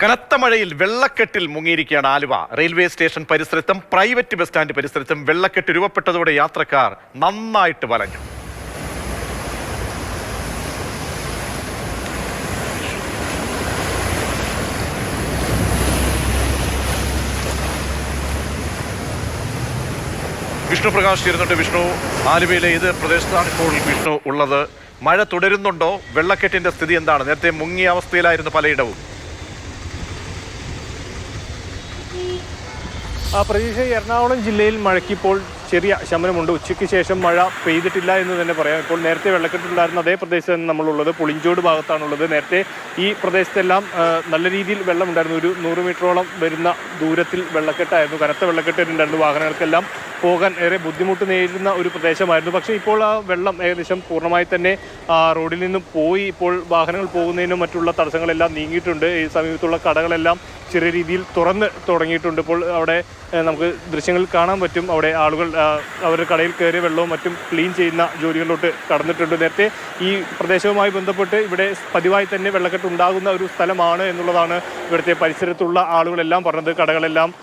കനത്ത മഴയിൽ വെള്ളക്കെട്ടിൽ മുങ്ങിയിരിക്കുകയാണ് ആലുവ. റെയിൽവേ സ്റ്റേഷൻ പരിസരത്തും പ്രൈവറ്റ് ബസ് സ്റ്റാൻഡ് പരിസരത്തും വെള്ളക്കെട്ട് രൂപപ്പെട്ടതോടെ യാത്രക്കാർ നന്നായിട്ട് വലഞ്ഞു. വിഷ്ണു പ്രകാശ് ചേരുന്നുണ്ട് വിഷ്ണു ആലുവയിലെ ഇത് പ്രദേശത്താണ് ഇപ്പോൾ വിഷ്ണു ഉള്ളത്? മഴ തുടരുന്നുണ്ടോ? വെള്ളക്കെട്ടിന്റെ സ്ഥിതി എന്താണ്? നേരത്തെ മുങ്ങിയ അവസ്ഥയിലായിരുന്നു പലയിടവും. പ്രതീക്ഷ എറണാകുളം ജില്ലയിൽ മഴയ്ക്കിപ്പോൾ ചെറിയ ശമനമുണ്ട്. ഉച്ചയ്ക്ക് ശേഷം മഴ പെയ്തിട്ടില്ല എന്ന് തന്നെ പറയാം. ഇപ്പോൾ നേരത്തെ വെള്ളക്കെട്ടുണ്ടായിരുന്ന അതേ പ്രദേശത്ത് തന്നെ നമ്മളുള്ളത്. പുളിഞ്ചോട് ഭാഗത്താണുള്ളത്. നേരത്തെ ഈ പ്രദേശത്തെല്ലാം നല്ല രീതിയിൽ വെള്ളമുണ്ടായിരുന്നു. ഒരു നൂറ് മീറ്ററോളം വരുന്ന ദൂരത്തിൽ വെള്ളക്കെട്ടായിരുന്നു. കനത്ത വെള്ളക്കെട്ടുണ്ടായിരുന്നു വാഹനങ്ങൾക്കെല്ലാം പോകാൻ ഏറെ ബുദ്ധിമുട്ട് നേരിടുന്ന ഒരു പ്രദേശമായിരുന്നു. പക്ഷേ ഇപ്പോൾ ആ വെള്ളം ഏകദേശം പൂർണമായി തന്നെ റോഡിൽ നിന്നും പോയി. ഇപ്പോൾ വാഹനങ്ങൾ പോകുന്നതിനും മറ്റുള്ള തടസ്സങ്ങളെല്ലാം നീങ്ങിയിട്ടുണ്ട്. ഈ സമീപത്തുള്ള കടകളെല്ലാം ചെറിയ രീതിയിൽ തുറന്ന് തുടങ്ങിയിട്ടുണ്ട്. ഇപ്പോൾ അവിടെ നമുക്ക് ദൃശ്യങ്ങൾ കാണാൻ പറ്റും. അവിടെ ആളുകൾ അവരുടെ കടയിൽ കയറിയ വെള്ളവും മറ്റും ക്ലീൻ ചെയ്യുന്ന ജോലികളിലോട്ട് കടന്നിട്ടുണ്ട്. നേരത്തെ ഈ പ്രദേശവുമായി ബന്ധപ്പെട്ട് ഇവിടെ പതിവായി തന്നെ വെള്ളക്കെട്ട് ഉണ്ടാകുന്ന ഒരു സ്ഥലമാണ് എന്നുള്ളതാണ് ഇവിടുത്തെ പരിസരത്തുള്ള ആളുകളെല്ലാം പറഞ്ഞത്. കടകളെല്ലാം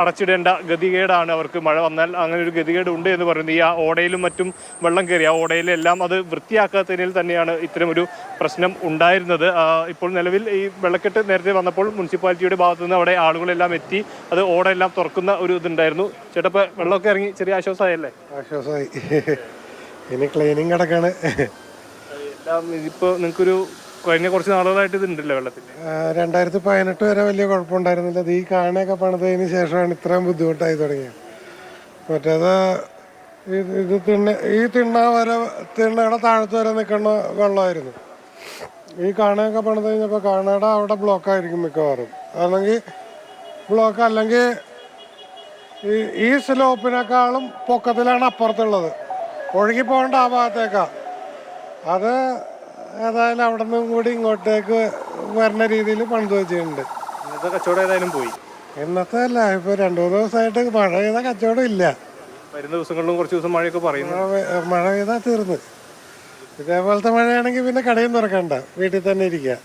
അടച്ചിടേണ്ട ഗതികേടാണ് അവർക്ക് മഴ വന്നാൽ അങ്ങനെ ഒരു ഗതികേട് ഉണ്ട് എന്ന് പറയുന്നത്. ഈ ആ ഓടയിലും മറ്റും വെള്ളം കയറി ആ ഓടയിലെല്ലാം അത് വൃത്തിയാക്കാത്തതിൽ തന്നെയാണ് ഇത്തരമൊരു പ്രശ്നം ഉണ്ടായിരുന്നത്. ഇപ്പോൾ നിലവിൽ ഈ വെള്ളക്കെട്ട് നേരത്തെ വന്നപ്പോൾ മുനിസിപ്പാലിറ്റിയുടെ ഭാഗത്തു നിന്ന് അവിടെ ആളുകളെല്ലാം എത്തി അത് ഓടയെല്ലാം തുറക്കുന്ന ഒരു ഇതുണ്ടായിരുന്നു. ചേട്ടപ്പ വെള്ളമൊക്കെ ഇറങ്ങി ചെറിയ ആശ്വാസമായല്ലേ? ആശ്വാസമായി. ഇനി ക്ലീനിങ് കിടക്കാണ് എല്ലാം നിങ്ങൾക്കൊരു കഴിഞ്ഞ കുറച്ച് നാളുകളായിട്ട് ഇത് ഉണ്ടല്ലോ വെള്ളത്തിൽ രണ്ടായിരത്തി പതിനെട്ട് വരെ വലിയ കുഴപ്പമുണ്ടായിരുന്നില്ല. അത് ഈ കാണയൊക്കെ പണിതതിന് ശേഷമാണ് ഇത്രയും ബുദ്ധിമുട്ടായി തുടങ്ങിയത്. മറ്റേത് ഇത് ഇത് തിണ്ണ ഈ തിണ്ണ വരെ തിണ്ണയുടെ താഴത്ത് വരെ നിൽക്കുന്ന വെള്ളമായിരുന്നു. ഈ കാണയൊക്കെ പണിത് കഴിഞ്ഞപ്പോൾ കാണയുടെ അവിടെ ബ്ലോക്കായിരിക്കും മിക്കവാറും. അല്ലെങ്കിൽ ബ്ലോക്ക് അല്ലെങ്കിൽ ഈ ഈ സ്ലോപ്പിനേക്കാളും പൊക്കത്തിലാണ് അപ്പുറത്തുള്ളത്. ഒഴുകി പോകേണ്ട ആ ഭാഗത്തേക്കാണ് അത് ഏതായാലും അവിടെ നിന്നും കൂടി ഇങ്ങോട്ടേക്ക് വരുന്ന രീതിയിൽ പണിത് വെച്ചിട്ടുണ്ട്. ഇന്നത്തെ കച്ചവടം ഏതായാലും പോയി. ഇന്നത്തെ അല്ല ഇപ്പൊ രണ്ടു മൂന്ന് ദിവസമായിട്ട് മഴ പെയ്ത കച്ചവടം ഇല്ല. വരുന്ന ദിവസങ്ങളിലും കുറച്ച് ദിവസം മഴയൊക്കെ പറയുന്നു. മഴ പെയ്- മഴ പെയ്താ തീർന്ന്. ഇതേപോലത്തെ മഴയാണെങ്കിൽ പിന്നെ കടയും തുറക്കണ്ട. വീട്ടിൽ തന്നെ ഇരിക്കുക.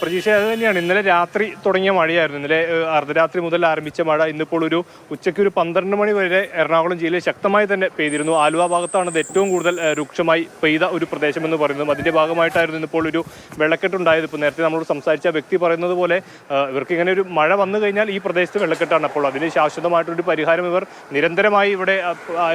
പ്രതീക്ഷ അത് തന്നെയാണ്. ഇന്നലെ രാത്രി തുടങ്ങിയ മഴയായിരുന്നു. ഇന്നലെ അർദ്ധരാത്രി മുതൽ ആരംഭിച്ച മഴ ഇന്നിപ്പോൾ ഒരു ഉച്ചയ്ക്ക് ഒരു പന്ത്രണ്ട് മണി വരെ എറണാകുളം ജില്ലയിൽ ശക്തമായി തന്നെ പെയ്തിരുന്നു. ആലുവ ഭാഗത്താണ് ഇത് ഏറ്റവും കൂടുതൽ രൂക്ഷമായി പെയ്ത ഒരു പ്രദേശമെന്ന് പറയുന്നത്. അതിന്റെ ഭാഗമായിട്ടായിരുന്നു ഇന്നിപ്പോൾ ഒരു വെള്ളക്കെട്ടുണ്ടായത് ഇപ്പോൾ നേരത്തെ നമ്മളോട് സംസാരിച്ച വ്യക്തി പറയുന്നത് പോലെ ഇവർക്ക് ഇങ്ങനെ ഒരു മഴ വന്നു കഴിഞ്ഞാൽ ഈ പ്രദേശത്ത് വെള്ളക്കെട്ടാണ്. അപ്പോൾ അതിന് ശാശ്വതമായിട്ടൊരു പരിഹാരം ഇവർ നിരന്തരമായി ഇവിടെ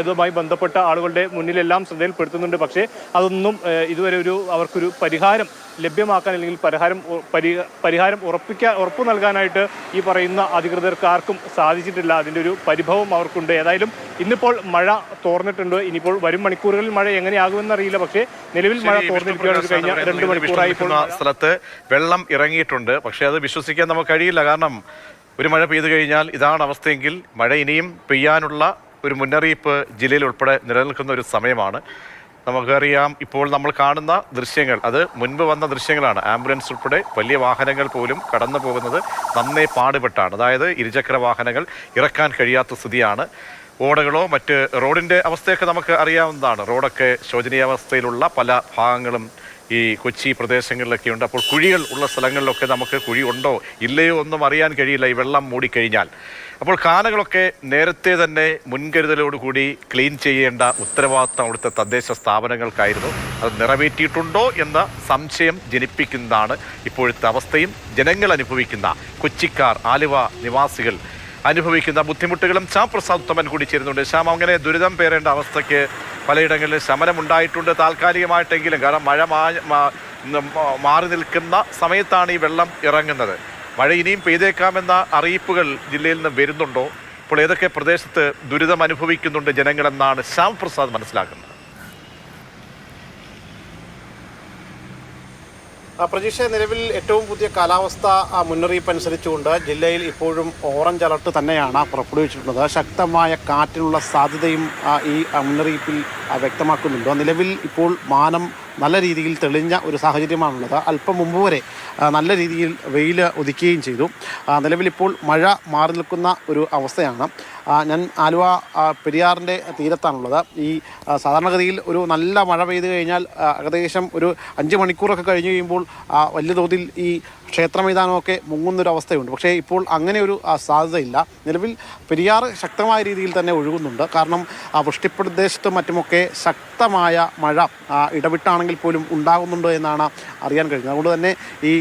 ഇതുമായി ബന്ധപ്പെട്ട ആളുകളുടെ മുന്നിലെല്ലാം ശ്രദ്ധയിൽപ്പെടുത്തുന്നുണ്ട്. പക്ഷേ അതൊന്നും ഇതുവരെ ഒരു അവർക്കൊരു പരിഹാരം ലഭ്യമാക്കാൻ അല്ലെങ്കിൽ പരിഹാരം പരി- പരിഹാരം ഉറപ്പിക്കാൻ ഉറപ്പു നൽകാനായിട്ട് ഈ പറയുന്ന അധികൃതർക്ക് ആർക്കും സാധിച്ചിട്ടില്ല. അതിന്റെ ഒരു പരിഭവം അവർക്കുണ്ട്. ഏതായാലും ഇന്നിപ്പോൾ മഴ തോർന്നിട്ടുണ്ട്. ഇനിയിപ്പോൾ വരും മണിക്കൂറുകളിൽ മഴ എങ്ങനെയാകുമെന്ന് അറിയില്ല പക്ഷേ നിലവിൽ മഴ തോർന്നിരിക്കുകയാണ്. കഴിഞ്ഞ രണ്ട് മണിക്കൂറായി സ്ഥലത്ത് വെള്ളം ഇറങ്ങിയിട്ടുണ്ട്. പക്ഷേ അത് വിശ്വസിക്കാൻ നമുക്ക് കഴിയില്ല. കാരണം ഒരു മഴ പെയ്തു കഴിഞ്ഞാൽ ഇതാണ് അവസ്ഥയെങ്കിൽ മഴ ഇനിയും പെയ്യാനുള്ള ഒരു മുന്നറിയിപ്പ് ജില്ലയിൽ ഉൾപ്പെടെ നിലനിൽക്കുന്ന ഒരു സമയമാണ്. നമുക്കറിയാം ഇപ്പോൾ നമ്മൾ കാണുന്ന ദൃശ്യങ്ങൾ. അത് മുൻപ് വന്ന ദൃശ്യങ്ങളാണ്. ആംബുലൻസ് ഉൾപ്പെടെ വലിയ വാഹനങ്ങൾ പോലും കടന്നു പോകുന്നത് നന്നേ പാടുപെട്ടാണ്. അതായത് ഇരുചക്ര വാഹനങ്ങൾ ഇറക്കാൻ കഴിയാത്ത സ്ഥിതിയാണ്. ഓടകളോ മറ്റ് റോഡിന്റെ അവസ്ഥയൊക്കെ നമുക്ക് അറിയാവുന്നതാണ്. റോഡൊക്കെ ശോചനീയാവസ്ഥയിലുള്ള പല ഭാഗങ്ങളും ഈ കൊച്ചി പ്രദേശങ്ങളിലൊക്കെ ഉണ്ട്. അപ്പോൾ കുഴികൾ ഉള്ള സ്ഥലങ്ങളിലൊക്കെ നമുക്ക് കുഴി ഉണ്ടോ? ഇല്ലയോ ഒന്നും അറിയാൻ കഴിയില്ല. ഈ വെള്ളം മൂടിക്കഴിഞ്ഞാൽ. അപ്പോൾ കാനകളൊക്കെ നേരത്തെ തന്നെ മുൻകരുതലോടുകൂടി ക്ലീൻ ചെയ്യേണ്ട ഉത്തരവാദിത്തം അവിടുത്തെ തദ്ദേശ സ്ഥാപനങ്ങൾക്കായിരുന്നു. അത് നിറവേറ്റിയിട്ടുണ്ടോ എന്ന സംശയം ജനിപ്പിക്കുന്നതാണ് ഇപ്പോഴത്തെ അവസ്ഥയും ജനങ്ങൾ അനുഭവിക്കുന്ന കൊച്ചിക്കാർ ആലുവ നിവാസികൾ അനുഭവിക്കുന്ന ബുദ്ധിമുട്ടുകളും ശ്യാം പ്രസാദ് ഉത്തമൻ കൂടി ചേരുന്നുണ്ട്. ശ്യാം അങ്ങനെ ദുരിതം പേരേണ്ട അവസ്ഥയ്ക്ക് പലയിടങ്ങളിലും ശമനമുണ്ടായിട്ടുണ്ട് താൽക്കാലികമായിട്ടെങ്കിലും. കാരണം മഴ മാറി നിൽക്കുന്ന സമയത്താണ് ഈ വെള്ളം ഇറങ്ങുന്നത്. മഴ ഇനിയും പെയ്തേക്കാമെന്ന അറിയിപ്പുകൾ ജില്ലയിൽ നിന്ന് വരുന്നുണ്ടോ? ഇപ്പോൾ ഏതൊക്കെ പ്രദേശത്ത് ദുരിതം അനുഭവിക്കുന്നുണ്ട് ജനങ്ങളെന്നാണ് ശ്യാം പ്രസാദ് മനസ്സിലാക്കുന്നത്. പ്രതീക്ഷ നിലവിൽ ഏറ്റവും പുതിയ കാലാവസ്ഥ മുന്നറിയിപ്പ് അനുസരിച്ചുകൊണ്ട് ജില്ലയിൽ ഇപ്പോഴും ഓറഞ്ച് അലർട്ട് തന്നെയാണ് പുറപ്പെടുവിച്ചിട്ടുള്ളത്. ശക്തമായ കാറ്റിനുള്ള സാധ്യതയും ഈ മുന്നറിയിപ്പിൽ വ്യക്തമാക്കുന്നുണ്ട്. നിലവിൽ ഇപ്പോൾ മാനം നല്ല രീതിയിൽ തെളിഞ്ഞ ഒരു സാഹചര്യമാണുള്ളത്. അല്പം മുമ്പ് വരെ നല്ല രീതിയിൽ വെയിൽ ഉദിക്കുകയും ചെയ്തു. നിലവിലിപ്പോൾ മഴ മാറി നിൽക്കുന്ന ഒരു അവസ്ഥയാണ്. ഞാൻ ആലുവ പെരിയാറിന്റെ തീരത്താണുള്ളത്. ഈ സാധാരണഗതിയിൽ ഒരു നല്ല മഴ പെയ്തു കഴിഞ്ഞാൽ ഏകദേശം ഒരു അഞ്ച് മണിക്കൂറൊക്കെ കഴിഞ്ഞ് കഴിയുമ്പോൾ വലിയ തോതിൽ ഈ ക്ഷേത്ര മൈതാനമൊക്കെ മുങ്ങുന്നൊരവസ്ഥയുണ്ട് പക്ഷേ ഇപ്പോൾ അങ്ങനെ ഒരു സാധ്യതയില്ല. നിലവിൽ പെരിയാർ ശക്തമായ രീതിയിൽ തന്നെ ഒഴുകുന്നുണ്ട്. കാരണം വൃഷ്ടിപ്രദേശത്തും മറ്റുമൊക്കെ ശക്തമായ മഴ ആ, ഇടവിട്ടാണെങ്കിൽ പോലും ഉണ്ടാകുന്നുണ്ടോ എന്നാണ് അറിയാൻ കഴിഞ്ഞത് അതുകൊണ്ട് തന്നെ ഈ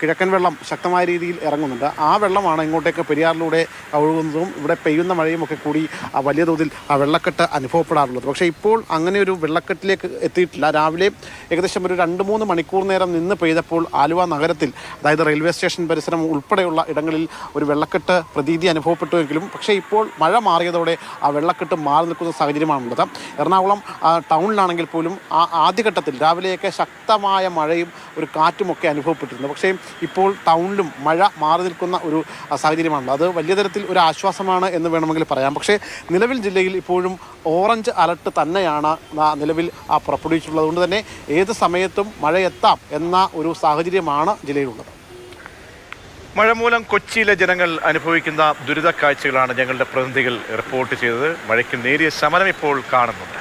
കിഴക്കൻ വെള്ളം ശക്തമായ രീതിയിൽ ഇറങ്ങുന്നുണ്ട്. ആ വെള്ളമാണ് ഇങ്ങോട്ടേക്ക് പെരിയാറിലൂടെ ഒഴുകുന്നതും ഇവിടെ പെയ്യുന്ന മഴയും ഒക്കെ കൂടി വലിയ തോതിൽ വെള്ളക്കെട്ട് അനുഭവപ്പെടാറുള്ളത്. പക്ഷേ ഇപ്പോൾ അങ്ങനെ ഒരു വെള്ളക്കെട്ടിലേക്ക് എത്തിയിട്ടില്ല. രാവിലെ ഏകദേശം ഒരു രണ്ട് മൂന്ന് മണിക്കൂർ നേരം നിന്ന് പെയ്തപ്പോൾ ആലുവ നഗരത്തിൽ അതായത് റെയിൽവേ സ്റ്റേഷൻ പരിസരം ഉൾപ്പെടെയുള്ള ഇടങ്ങളിൽ ഒരു വെള്ളക്കെട്ട് പ്രതീതി അനുഭവപ്പെട്ടുവെങ്കിലും പക്ഷേ ഇപ്പോൾ മഴ മാറിയതോടെ ആ വെള്ളക്കെട്ട് മാറി നിൽക്കുന്ന സാഹചര്യമാണുള്ളത്. എറണാകുളം ടൗണിലാണെങ്കിൽ പോലും ആ ആദ്യഘട്ടത്തിൽ രാവിലെയൊക്കെ ശക്തമായ മഴയും ഒരു കാറ്റുമൊക്കെ അനുഭവപ്പെട്ടിരുന്നു. പക്ഷേ ഇപ്പോൾ ടൗണിലും മഴ മാറി നിൽക്കുന്ന ഒരു സാഹചര്യമാണല്ലോ അത് വലിയ തരത്തിൽ ഒരു ആശ്വാസമാണ് എന്ന് വേണമെങ്കിൽ പറയാം. പക്ഷേ നിലവിൽ ജില്ലയിൽ ഇപ്പോഴും ഓറഞ്ച് അലർട്ട് തന്നെയാണ് നിലവിൽ പുറപ്പെടുവിച്ചിട്ടുള്ളത്. അതുകൊണ്ട് തന്നെ ഏത് സമയത്തും മഴയെത്താം എന്ന ഒരു സാഹചര്യമാണ് ജില്ലയിലുള്ളത്. മഴ മൂലം കൊച്ചിയിലെ ജനങ്ങൾ അനുഭവിക്കുന്ന ദുരിത കാഴ്ചകളാണ് ഞങ്ങളുടെ പ്രതിനിധികൾ റിപ്പോർട്ട് ചെയ്തത്. മഴയ്ക്ക് നേരിയ ശമനം ഇപ്പോൾ കാണുന്നുണ്ട്.